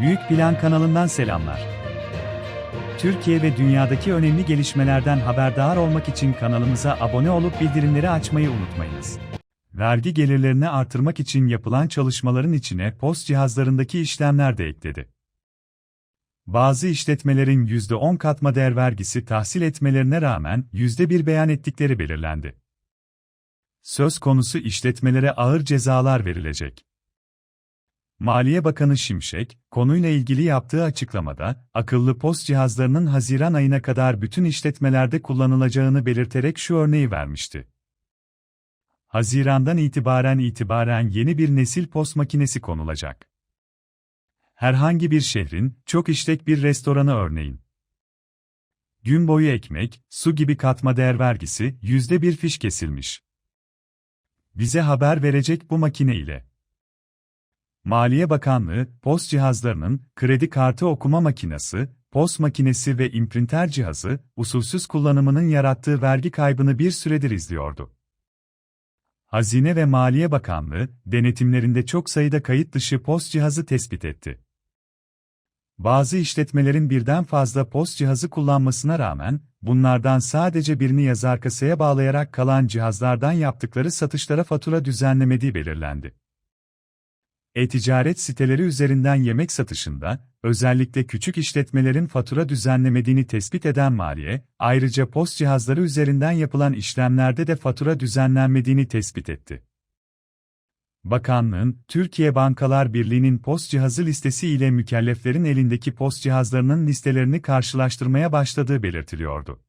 Büyük Plan kanalından selamlar. Türkiye ve dünyadaki önemli gelişmelerden haberdar olmak için kanalımıza abone olup bildirimleri açmayı unutmayınız. Vergi gelirlerini artırmak için yapılan çalışmaların içine post cihazlarındaki işlemler de ekledi. Bazı işletmelerin %10 katma değer vergisi tahsil etmelerine rağmen %1 beyan ettikleri belirlendi. Söz konusu işletmelere ağır cezalar verilecek. Maliye Bakanı Şimşek, konuyla ilgili yaptığı açıklamada, akıllı post cihazlarının Haziran ayına kadar bütün işletmelerde kullanılacağını belirterek şu örneği vermişti. Hazirandan itibaren itibaren yeni bir nesil post makinesi konulacak. Herhangi bir şehrin, çok işlek bir restoranı örneğin. Gün boyu ekmek, su gibi katma değer vergisi, yüzde bir fiş kesilmiş. Bize haber verecek bu makine ile. Maliye Bakanlığı, post cihazlarının, kredi kartı okuma makinesi, post makinesi ve imprinter cihazı, usulsüz kullanımının yarattığı vergi kaybını bir süredir izliyordu. Hazine ve Maliye Bakanlığı, denetimlerinde çok sayıda kayıt dışı post cihazı tespit etti. Bazı işletmelerin birden fazla post cihazı kullanmasına rağmen, bunlardan sadece birini yazar kasaya bağlayarak kalan cihazlardan yaptıkları satışlara fatura düzenlemediği belirlendi. E-ticaret siteleri üzerinden yemek satışında, özellikle küçük işletmelerin fatura düzenlemediğini tespit eden maliye, ayrıca post cihazları üzerinden yapılan işlemlerde de fatura düzenlenmediğini tespit etti. Bakanlığın, Türkiye Bankalar Birliği'nin post cihazı listesi ile mükelleflerin elindeki post cihazlarının listelerini karşılaştırmaya başladığı belirtiliyordu.